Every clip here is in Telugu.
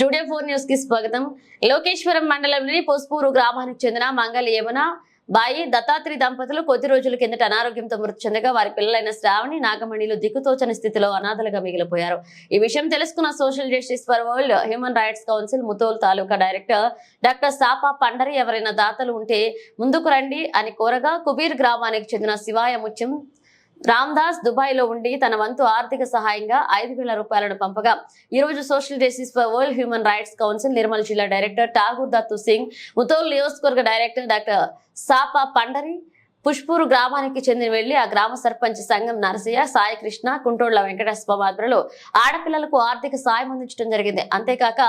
ఫోర్ న్యూస్కి స్వాగతం. లోకేశ్వరం మండలంలోని పొస్పూరు గ్రామానికి చెందిన మంగళ యమున బాయి దత్తాత్రి దంపతులు కొద్ది రోజుల కిందట అనారోగ్యంతో మృతి చెందగా వారి పిల్లలైన శ్రావణి నాగమణిలు దిక్కుతోచని స్థితిలో అనాథలుగా మిగిలిపోయారు. ఈ విషయం తెలుసుకున్న social justice for world human rights council Mudhol taluka director doctor Sapa Pandari ఎవరైనా దాతలు ఉంటే ముందుకు రండి అని కోరగా కుబీర్ గ్రామానికి చెందిన శివాయ ముత్యం రామ్దాస్ దుబాయ్లో ఉండి తన వంతు ఆర్థిక సహాయంగా ఐదు వేల రూపాయలను పంపగా. ఈ రోజు social justice for world human rights council Nirmal జిల్లా డైరెక్టర్ ఠాగూర్ దత్తు సింగ్ ముతోల్ నియోజకవర్గ డైరెక్టర్ డాక్టర్ సాపా పండరి పుష్పూరు గ్రామానికి చెందిన వెళ్ళి ఆ గ్రామ సర్పంచ్ సంఘం నరసయ్య సాయి కృష్ణ కుంటోళ్ళ వెంకటేశ్వర ఆధ్వర్యంలో ఆడపిల్లలకు ఆర్థిక సాయం అందించడం జరిగింది. అంతేకాక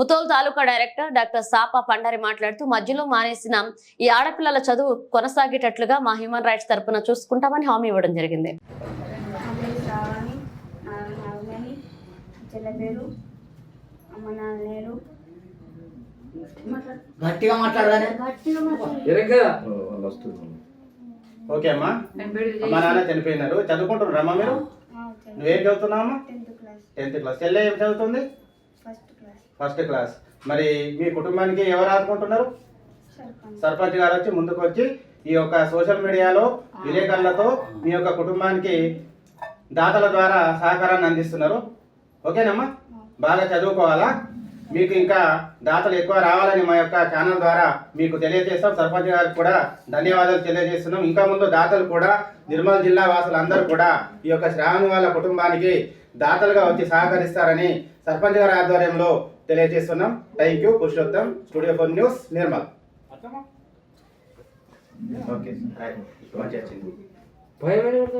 ముతోల్ తాలూకా డైరెక్టర్ డాక్టర్ సాపా పండరి మాట్లాడుతూ మధ్యలో మానేసిన ఈ ఆడపిల్లల చదువు కొనసాగేటట్లుగా మా హ్యూమన్ రైట్స్ తరపున చూసుకుంటామని హామీ ఇవ్వడం జరిగింది. గట్టిగా మాట్లాడగానే గట్టిగా. ఓకే అమ్మా. అమ్మ నాన్న చనిపోయినారు. చదువుకుంటున్నారు అమ్మా మీరు. నువ్వేం చదువుతున్నావు అమ్మా టెన్త్ క్లాస్. చెల్లె ఏం చదువుతుంది? First class. మరి మీ కుటుంబానికి ఎవరు ఆదుకుంటున్నారు? సర్పంచ్. గారు వచ్చి ముందుకు వచ్చి ఈ యొక్క సోషల్ మీడియాలో విలేకరులతో మీ యొక్క కుటుంబానికి దాతల ద్వారా సహకారాన్ని అందిస్తున్నారు. ఓకేనమ్మా? బాగా చదువుకోవాలా? మీకు ఇంకా దాతలు ఎక్కువ రావాలని మా యొక్క ఛానల్ ద్వారా మీకు తెలియజేస్తాం. సర్పంచ్ గారికి కూడా ధన్యవాదాలు తెలియజేస్తున్నాం. ఇంకా ముందు దాతలు కూడా నిర్మల్ జిల్లా వాసులందరూ కూడా ఈ యొక్క శ్రావణి వాళ్ళ కుటుంబానికి దాతలుగా వచ్చి సహకరిస్తారని సర్పంచ్ గారి ఆధ్వర్యంలో తెలియజేస్తున్నాం. Thank you. Purushottam studio four news Nirmal. Okay.